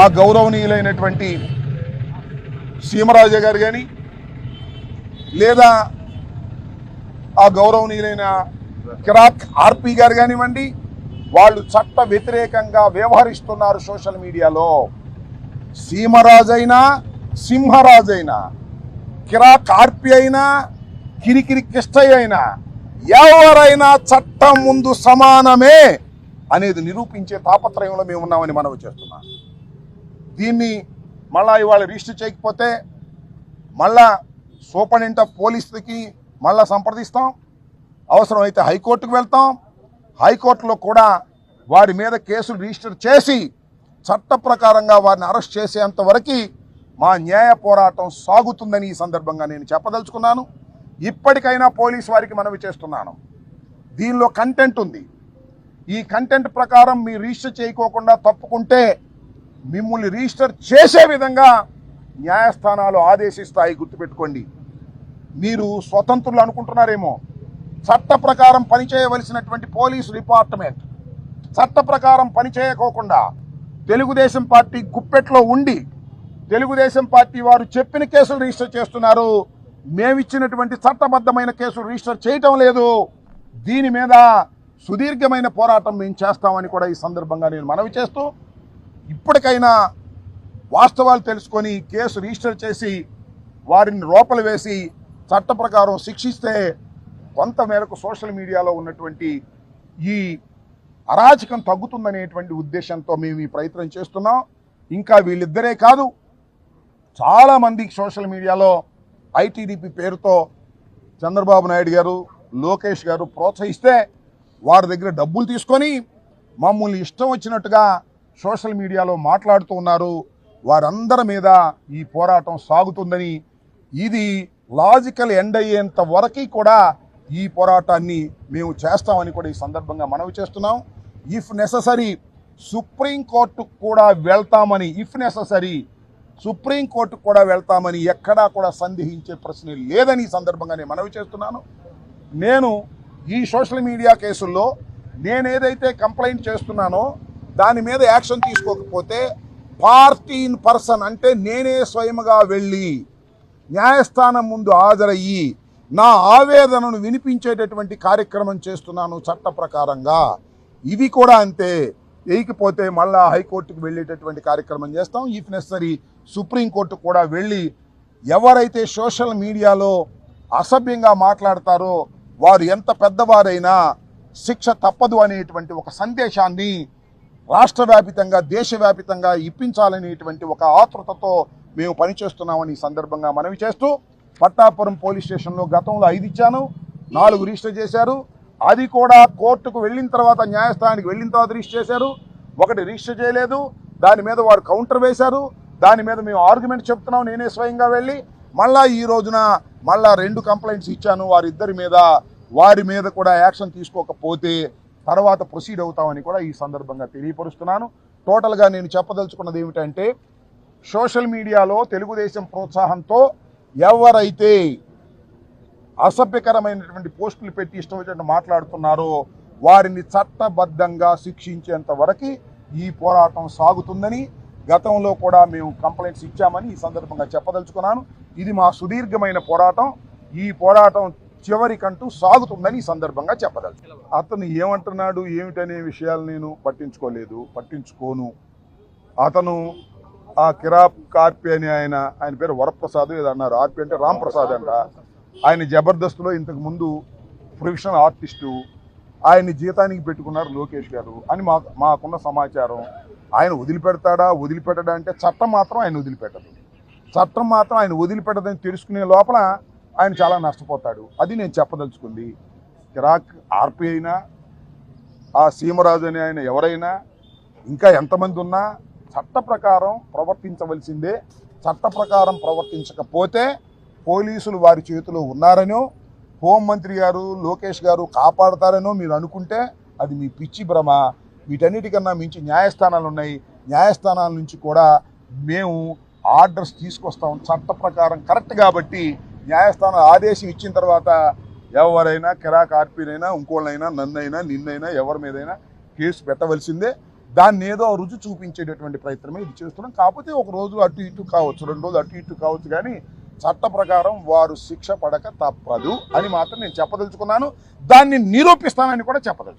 ఆ గౌరవనీయులైనటువంటి సీమరాజు గారు కానీ లేదా ఆ గౌరవనీయులైన కిరాక్ ఆర్పి గారు కానివ్వండి వాళ్ళు చట్ట వ్యతిరేకంగా వ్యవహరిస్తున్నారు సోషల్ మీడియాలో. సీమరాజైనా సింహరాజైనా కిరాక్ ఆర్పి అయినా కిరికిరి కిష్టయ్య అయినా ఎవరైనా చట్టం ముందు సమానమే అనేది నిరూపించే తాపత్రయంలో మేము ఉన్నామని మనవి చేస్తున్నాం. దీన్ని మళ్ళా ఇవాళ రిజిస్టర్ చేయకపోతే మళ్ళా సూపరింటెండెంట్ ఆఫ్ పోలీసులకి మళ్ళా సంప్రదిస్తాం. అవసరమైతే హైకోర్టుకు వెళ్తాం. హైకోర్టులో కూడా వారి మీద కేసులు రిజిస్టర్ చేసి చట్ట ప్రకారంగా వారిని అరెస్ట్ చేసేంత వరకు మా న్యాయ పోరాటం సాగుతుందని ఈ సందర్భంగా నేను చెప్పదలుచుకున్నాను. ఇప్పటికైనా పోలీస్ వారికి మనవి చేస్తున్నాను. దీనిలో కంటెంట్ ఉంది. ఈ కంటెంట్ ప్రకారం మీరు రిజిస్టర్ చేయకోకుండా తప్పుకుంటే మిమ్మల్ని రిజిస్టర్ చేసే విధంగా న్యాయస్థానాలు ఆదేశిస్తాయి గుర్తుపెట్టుకోండి. మీరు స్వతంత్రులు అనుకుంటున్నారేమో. చట్ట ప్రకారం పనిచేయవలసినటువంటి పోలీసు డిపార్ట్మెంట్. చట్ట ప్రకారం పనిచేయకోకుండా తెలుగుదేశం పార్టీ గుప్పెట్లో ఉండి తెలుగుదేశం పార్టీ వారు చెప్పిన కేసులు రిజిస్టర్ చేస్తున్నారు. మేమిచ్చినటువంటి చట్టబద్ధమైన కేసులు రిజిస్టర్ చేయటం లేదు. దీని మీద సుదీర్ఘమైన పోరాటం మేము చేస్తామని కూడా ఈ సందర్భంగా నేను మనవి చేస్తూ ఇప్పటికైనా వాస్తవాలు తెలుసుకొని కేసు రిజిస్టర్ చేసి వారిని లోపల వేసి చట్ట ప్రకారం శిక్షిస్తే కొంత మేరకు సోషల్ మీడియాలో ఉన్నటువంటి ఈ అరాచకం తగ్గుతుందనేటువంటి ఉద్దేశంతో మేము ఈ ప్రయత్నం చేస్తున్నాం. ఇంకా వీళ్ళిద్దరే కాదు చాలామంది సోషల్ మీడియాలో ఐటీడీపీ పేరుతో చంద్రబాబు నాయుడు గారు లోకేష్ గారు ప్రోత్సహిస్తే వారి దగ్గర డబ్బులు తీసుకొని మమ్మల్ని ఇష్టం వచ్చినట్టుగా సోషల్ మీడియాలో మాట్లాడుతూ ఉన్నారు. వారందరి మీద ఈ పోరాటం సాగుతుందని ఇది లాజికల్ ఎండ్ అయ్యేంత వరకు కూడా ఈ పోరాటాన్ని మేము చేస్తామని కూడా ఈ సందర్భంగా మనవి చేస్తున్నాం. ఇఫ్ నెససరీ సుప్రీంకోర్టు కూడా వెళ్తామని ఇఫ్ నెససరీ సుప్రీంకోర్టు కూడా వెళ్తామని ఎక్కడా కూడా సందేహించే ప్రశ్న లేదని ఈ సందర్భంగా నేను మనవి చేస్తున్నాను. నేను ఈ సోషల్ మీడియా కేసుల్లో నేనేదైతే కంప్లైంట్ చేస్తున్నానో దాని మీద యాక్షన్ తీసుకోకపోతే పార్టీ ఇన్ పర్సన్ అంటే నేనే స్వయముగా వెళ్ళి న్యాయస్థానం ముందు హాజరయ్యి నా ఆవేదనను వినిపించేటటువంటి కార్యక్రమం చేస్తున్నాను చట్ట ప్రకారంగా. ఇది కూడా అంతే. వేయకపోతే మళ్ళా హైకోర్టుకు వెళ్ళేటటువంటి కార్యక్రమం చేస్తాం. ఇఫ్ నెసరీ సుప్రీంకోర్టు కూడా వెళ్ళి ఎవరైతే సోషల్ మీడియాలో అసభ్యంగా మాట్లాడతారో వారు ఎంత పెద్దవారైనా శిక్ష తప్పదు అనేటువంటి ఒక సందేశాన్ని రాష్ట్ర వ్యాపితంగా దేశవ్యాపితంగా ఇప్పించాలనేటువంటి ఒక ఆతృతతో మేము పనిచేస్తున్నామని ఈ సందర్భంగా మనవి చేస్తూ పట్టాపురం పోలీస్ స్టేషన్లో గతంలో ఐదు ఇచ్చాను నాలుగు రిజిస్టర్ చేశారు. అది కూడా కోర్టుకు వెళ్ళిన తర్వాత న్యాయస్థానానికి వెళ్ళిన తర్వాత రిజిస్టర్ చేశారు. ఒకటి రిజిస్టర్ చేయలేదు. దాని మీద వారు కౌంటర్ వేశారు. దాని మీద మేము ఆర్గ్యుమెంట్ చెప్తున్నాం నేనే స్వయంగా వెళ్ళి. మళ్ళా ఈ రోజున మళ్ళా రెండు కంప్లైంట్స్ ఇచ్చాను. వారిద్దరి మీద వారి మీద కూడా యాక్షన్ తీసుకోకపోతే తర్వాత ప్రొసీడ్ అవుతామని కూడా ఈ సందర్భంగా తెలియపరుస్తున్నాను. టోటల్గా నేను చెప్పదలుచుకున్నది ఏమిటంటే సోషల్ మీడియాలో తెలుగుదేశం ప్రోత్సాహంతో ఎవరైతే అసభ్యకరమైనటువంటి పోస్టులు పెట్టి ఇష్టం వచ్చినట్టు మాట్లాడుతున్నారో వారిని చట్టబద్ధంగా శిక్షించేంత వరకు ఈ పోరాటం సాగుతుందని గతంలో కూడా మేము కంప్లైంట్స్ ఇచ్చామని ఈ సందర్భంగా చెప్పదలుచుకున్నాను. ఇది మా సుదీర్ఘమైన పోరాటం. ఈ పోరాటం చివరికంటూ సాగుతుందని ఈ సందర్భంగా చెప్పదలుచు అతను ఏమంటున్నాడు ఏమిటనే విషయాలు నేను పట్టించుకోలేదు పట్టించుకోను. అతను ఆ కిరాప్ కార్పి అని ఆయన ఆయన పేరు వరప్రసాద్ ఏదో అన్నారు ఆర్పి అంటే రామ్ ప్రసాద్ అంట. ఆయన జబర్దస్త్లో ఇంతకు ముందు ప్రొఫెషనల్ ఆర్టిస్టు. ఆయన్ని జీతానికి పెట్టుకున్నారు లోకేష్ గారు అని మా మాకున్న సమాచారం. ఆయన వదిలిపెడతాడా వదిలిపెట్టడా అంటే చట్టం మాత్రం ఆయన వదిలిపెట్టదు. చట్టం మాత్రం ఆయన వదిలిపెట్టదని తెలుసుకునే లోపల ఆయన చాలా నష్టపోతాడు. అది నేను చెప్పదలుచుకుంది. కిరాక్ ఆర్పి అయినా ఆ సీమరాజు అని ఆయన ఎవరైనా ఇంకా ఎంతమంది ఉన్నా చట్ట ప్రకారం ప్రవర్తించవలసిందే. చట్ట ప్రకారం ప్రవర్తించకపోతే పోలీసులు వారి చేతిలో ఉన్నారనో హోంమంత్రి గారు లోకేష్ గారు కాపాడతారనో మీరు అనుకుంటే అది మీ పిచ్చి భ్రమ. వీటన్నిటికన్నా మించి న్యాయస్థానాలు ఉన్నాయి. న్యాయస్థానాల నుంచి కూడా మేము ఆర్డర్స్ తీసుకొస్తాం చట్ట ప్రకారం కరెక్ట్ కాబట్టి న్యాయస్థానం ఆదేశం ఇచ్చిన తర్వాత ఎవరైనా కిరాక్ ఆర్పీనైనా ఇంకోళ్ళైనా నన్నైనా నిన్నైనా ఎవరి మీదైనా కేసు పెట్టవలసిందే. దాన్ని ఏదో రుచి చూపించేటటువంటి ప్రయత్నమే ఇది చేస్తున్నాం. కాకపోతే ఒక రోజు అటు ఇటు కావచ్చు రెండు రోజులు అటు ఇటు కావచ్చు కానీ చట్ట ప్రకారం వారు శిక్ష పడక తప్పదు అని మాత్రం నేను చెప్పదలుచుకున్నాను. దాన్ని నిరూపిస్తానని కూడా చెప్పదలుచుకున్నాను.